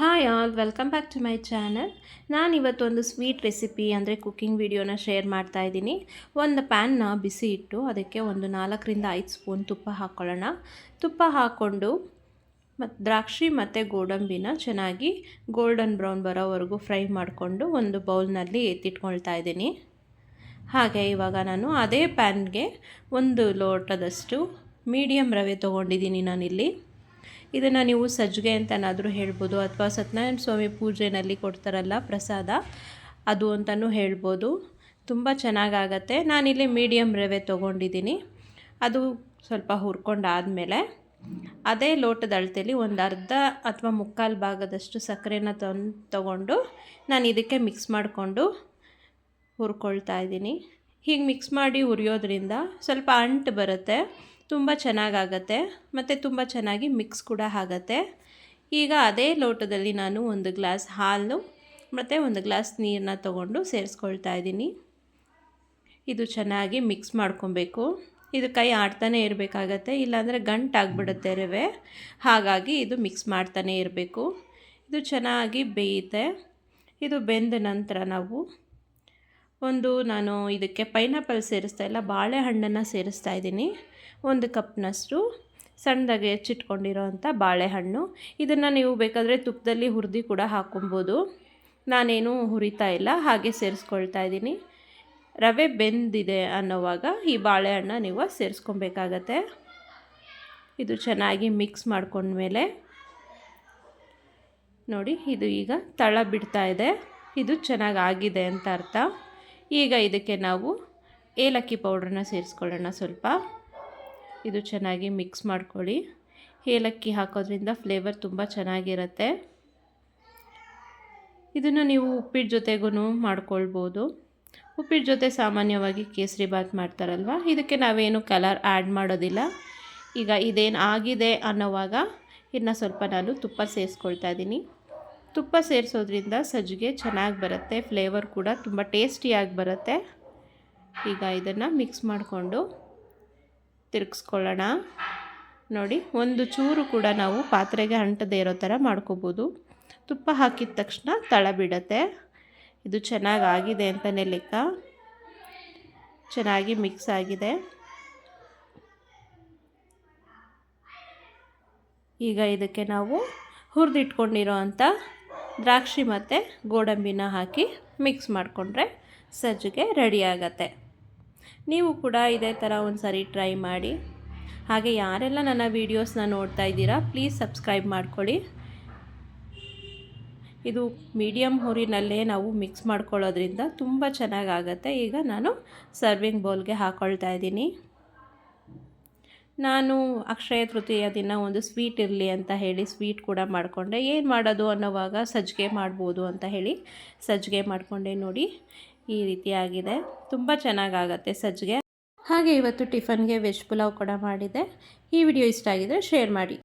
Hi all, welcome back to my channel. ನಾನು ಇವತ್ತೊಂದು sweet recipe ಅಂದರೆ ಕುಕ್ಕಿಂಗ್ ವಿಡಿಯೋನ ಶೇರ್ ಮಾಡ್ತಾ ಇದ್ದೀನಿ. ಒಂದು ಪ್ಯಾನ್ನ ಬಿಸಿ ಇಟ್ಟು ಅದಕ್ಕೆ ಒಂದು ನಾಲ್ಕರಿಂದ ಐದು ಸ್ಪೂನ್ ತುಪ್ಪ ಹಾಕ್ಕೊಳ್ಳೋಣ ತುಪ್ಪ ಹಾಕ್ಕೊಂಡು ಮತ್ತು ದ್ರಾಕ್ಷಿ ಮತ್ತು ಗೋಡಂಬಿನ ಚೆನ್ನಾಗಿ ಗೋಲ್ಡನ್ ಬ್ರೌನ್ ಬರೋವರೆಗೂ ಫ್ರೈ ಮಾಡಿಕೊಂಡು ಒಂದು ಬೌಲ್ನಲ್ಲಿ ಎತ್ತಿಟ್ಕೊಳ್ತಾ ಇದ್ದೀನಿ. ಹಾಗೆ ಇವಾಗ ನಾನು ಅದೇ ಪ್ಯಾನ್ಗೆ ಒಂದು ಲೋಟದಷ್ಟು ಮೀಡಿಯಮ್ ರವೆ ತೊಗೊಂಡಿದ್ದೀನಿ ನಾನಿಲ್ಲಿ. ಇದನ್ನು ನೀವು ಸಜ್ಜಿಗೆ ಅಂತನಾದರೂ ಹೇಳ್ಬೋದು, ಅಥವಾ ಸತ್ಯನಾರಾಯಣ ಸ್ವಾಮಿ ಪೂಜೆಯಲ್ಲಿ ಕೊಡ್ತಾರಲ್ಲ ಪ್ರಸಾದ, ಅದು ಅಂತಲೂ ಹೇಳ್ಬೋದು. ತುಂಬ ಚೆನ್ನಾಗಾಗತ್ತೆ. ನಾನಿಲ್ಲಿ ಮೀಡಿಯಮ್ ರವೆ ತೊಗೊಂಡಿದ್ದೀನಿ. ಅದು ಸ್ವಲ್ಪ ಹುರ್ಕೊಂಡಾದಮೇಲೆ ಅದೇ ಲೋಟದ ಅಳತೆಯಲ್ಲಿ ಒಂದು ಅರ್ಧ ಅಥವಾ ಮುಕ್ಕಾಲು ಭಾಗದಷ್ಟು ಸಕ್ಕರೆನ ತಂದು ತೊಗೊಂಡು ನಾನು ಇದಕ್ಕೆ ಮಿಕ್ಸ್ ಮಾಡಿಕೊಂಡು ಹುರ್ಕೊಳ್ತಾ ಇದ್ದೀನಿ. ಹೀಗೆ ಮಿಕ್ಸ್ ಮಾಡಿ ಹುರಿಯೋದ್ರಿಂದ ಸ್ವಲ್ಪ ಅಂಟು ಬರುತ್ತೆ. ತುಂಬ ಚೆನ್ನಾಗಾಗತ್ತೆ, ಮತ್ತು ತುಂಬ ಚೆನ್ನಾಗಿ ಮಿಕ್ಸ್ ಕೂಡ ಆಗತ್ತೆ. ಈಗ ಅದೇ ಲೋಟದಲ್ಲಿ ನಾನು ಒಂದು ಗ್ಲಾಸ್ ಹಾಲು, ಮತ್ತು ಒಂದು ಗ್ಲಾಸ್ ನೀರನ್ನ ತಗೊಂಡು ಸೇರಿಸ್ಕೊಳ್ತಾ ಇದ್ದೀನಿ. ಇದು ಚೆನ್ನಾಗಿ ಮಿಕ್ಸ್ ಮಾಡ್ಕೊಬೇಕು. ಇದು ಕೈ ಆಡ್ತಾನೆ ಇರಬೇಕಾಗತ್ತೆ, ಇಲ್ಲಾಂದರೆ ಗಂಟಾಗ್ಬಿಡುತ್ತೆ ರವೆ. ಹಾಗಾಗಿ ಇದು ಮಿಕ್ಸ್ ಮಾಡ್ತಾನೆ ಇರಬೇಕು. ಇದು ಚೆನ್ನಾಗಿ ಬೇಯುತ್ತೆ. ಇದು ಬೆಂದ ನಂತರ ನಾವು ಒಂದು ನಾನು ಇದಕ್ಕೆ ಪೈನಾಪಲ್ ಸೇರಿಸ್ತಾ ಇಲ್ಲ, ಬಾಳೆಹಣ್ಣನ್ನು ಸೇರಿಸ್ತಾ ಇದ್ದೀನಿ. ಒಂದು ಕಪ್ನಷ್ಟು ಸಣ್ಣದಾಗಿ ಹೆಚ್ಚಿಟ್ಕೊಂಡಿರೋ ಅಂಥ ಬಾಳೆಹಣ್ಣು. ಇದನ್ನು ನೀವು ಬೇಕಾದರೆ ತುಪ್ಪದಲ್ಲಿ ಹುರಿದು ಕೂಡ ಹಾಕ್ಕೊಬೋದು. ನಾನೇನು ಹುರಿತಾ ಇಲ್ಲ, ಹಾಗೆ ಸೇರಿಸ್ಕೊಳ್ತಾ ಇದ್ದೀನಿ. ರವೆ ಬೆಂದಿದೆ ಅನ್ನೋವಾಗ ಈ ಬಾಳೆಹಣ್ಣ ನೀವು ಸೇರಿಸ್ಕೊಬೇಕಾಗತ್ತೆ. ಇದು ಚೆನ್ನಾಗಿ ಮಿಕ್ಸ್ ಮಾಡ್ಕೊಂಡ್ಮೇಲೆ ನೋಡಿ, ಇದು ಈಗ ತಳ ಬಿಡ್ತಾ ಇದೆ. ಇದು ಚೆನ್ನಾಗಿ ಆಗಿದೆ ಅಂತ ಅರ್ಥ. ಈಗ ಇದಕ್ಕೆ ನಾವು ಏಲಕ್ಕಿ ಪೌಡ್ರನ್ನ ಸೇರಿಸ್ಕೊಳ್ಳೋಣ ಸ್ವಲ್ಪ. ಇದು ಚೆನ್ನಾಗಿ ಮಿಕ್ಸ್ ಮಾಡ್ಕೊಳ್ಳಿ. ಏಲಕ್ಕಿ ಹಾಕೋದ್ರಿಂದ ಫ್ಲೇವರ್ ತುಂಬ ಚೆನ್ನಾಗಿರುತ್ತೆ. ಇದನ್ನು ನೀವು ಉಪ್ಪಿಟ್ಟು ಜೊತೆಗೂ ಮಾಡ್ಕೊಳ್ಬೋದು. ಉಪ್ಪಿಟ್ಟು ಜೊತೆ ಸಾಮಾನ್ಯವಾಗಿ ಕೇಸರಿ ಬಾತ್ ಮಾಡ್ತಾರಲ್ವ? ಇದಕ್ಕೆ ನಾವೇನು ಕಲರ್ ಆ್ಯಡ್ ಮಾಡೋದಿಲ್ಲ. ಈಗ ಇದೇನು ಆಗಿದೆ ಅನ್ನೋವಾಗ ಇನ್ನು ಸ್ವಲ್ಪ ನಾನು ತುಪ್ಪ ಸೇರಿಸ್ಕೊಳ್ತಾ ಇದ್ದೀನಿ. ತುಪ್ಪ ಸೇರಿಸೋದ್ರಿಂದ ಸಜ್ಜಿಗೆ ಚೆನ್ನಾಗಿ ಬರುತ್ತೆ ಫ್ಲೇವರ್ ಕೂಡ ತುಂಬ ಟೇಸ್ಟಿಯಾಗಿ ಬರುತ್ತೆ. ಈಗ ಇದನ್ನು ಮಿಕ್ಸ್ ಮಾಡಿಕೊಂಡು ತಿರುಗಿಸ್ಕೊಳ್ಳೋಣ. ನೋಡಿ, ಒಂದು ಚೂರು ಕೂಡ ನಾವು ಪಾತ್ರೆಗೆ ಅಂಟದೇ ಇರೋ ಥರ ಮಾಡ್ಕೋಬೋದು. ತುಪ್ಪ ಹಾಕಿದ ತಕ್ಷಣ ತಳ ಬಿಡತ್ತೆ. ಇದು ಚೆನ್ನಾಗಿ ಆಗಿದೆ ಅಂತಲೇ ಲೆಕ್ಕ. ಚೆನ್ನಾಗಿ ಮಿಕ್ಸ್ ಆಗಿದೆ. ಈಗ ಇದಕ್ಕೆ ನಾವು ಹುರಿದಿಟ್ಕೊಂಡಿರೋ ಅಂಥ ದ್ರಾಕ್ಷಿ ಮತ್ತು ಗೋಡಂಬಿನ ಹಾಕಿ ಮಿಕ್ಸ್ ಮಾಡಿಕೊಂಡ್ರೆ ಸಜ್ಜಿಗೆ ರೆಡಿ ಆಗತ್ತೆ. ನೀವು ಕೂಡ ಇದೇ ಥರ ಒಂದು ಸರಿ ಟ್ರೈ ಮಾಡಿ. ಹಾಗೆ ಯಾರೆಲ್ಲ ನನ್ನ ವೀಡಿಯೋಸ್ನ ನೋಡ್ತಾ ಇದ್ದೀರಾ ಪ್ಲೀಸ್ ಸಬ್ಸ್ಕ್ರೈಬ್ ಮಾಡ್ಕೊಳ್ಳಿ. ಇದು ಮೀಡಿಯಮ್ ಹುರಿನಲ್ಲೇ ನಾವು ಮಿಕ್ಸ್ ಮಾಡ್ಕೊಳ್ಳೋದ್ರಿಂದ ತುಂಬ ಚೆನ್ನಾಗಾಗತ್ತೆ ಈಗ ನಾನು ಸರ್ವಿಂಗ್ ಬೌಲ್ಗೆ ಹಾಕ್ಕೊಳ್ತಾ ಇದ್ದೀನಿ. ನಾನು ಅಕ್ಷಯ ತೃತೀಯ ದಿನ ಒಂದು ಸ್ವೀಟ್ ಇರಲಿ ಅಂತ ಹೇಳಿ ಸ್ವೀಟ್ ಕೂಡ ಮಾಡಿಕೊಂಡೆ. ಏನು ಮಾಡೋದು ಅನ್ನೋವಾಗ ಸಜ್ಜಿಗೆ ಮಾಡ್ಬೋದು ಅಂತ ಹೇಳಿ ಸಜ್ಜಿಗೆ ಮಾಡಿಕೊಂಡೆ ನೋಡಿ. ಈ ರೀತಿಯಾಗಿದೆ ತುಂಬ ಚೆನ್ನಾಗಾಗತ್ತೆ ಸಜ್ಜಿಗೆ. ಹಾಗೆ ಇವತ್ತು ಟಿಫನ್ಗೆ ವೆಜ್ ಪುಲಾವ್ ಕೂಡ ಮಾಡಿದೆ ಈ ವಿಡಿಯೋ ಇಷ್ಟ ಆಗಿದರೆ ಶೇರ್ ಮಾಡಿ.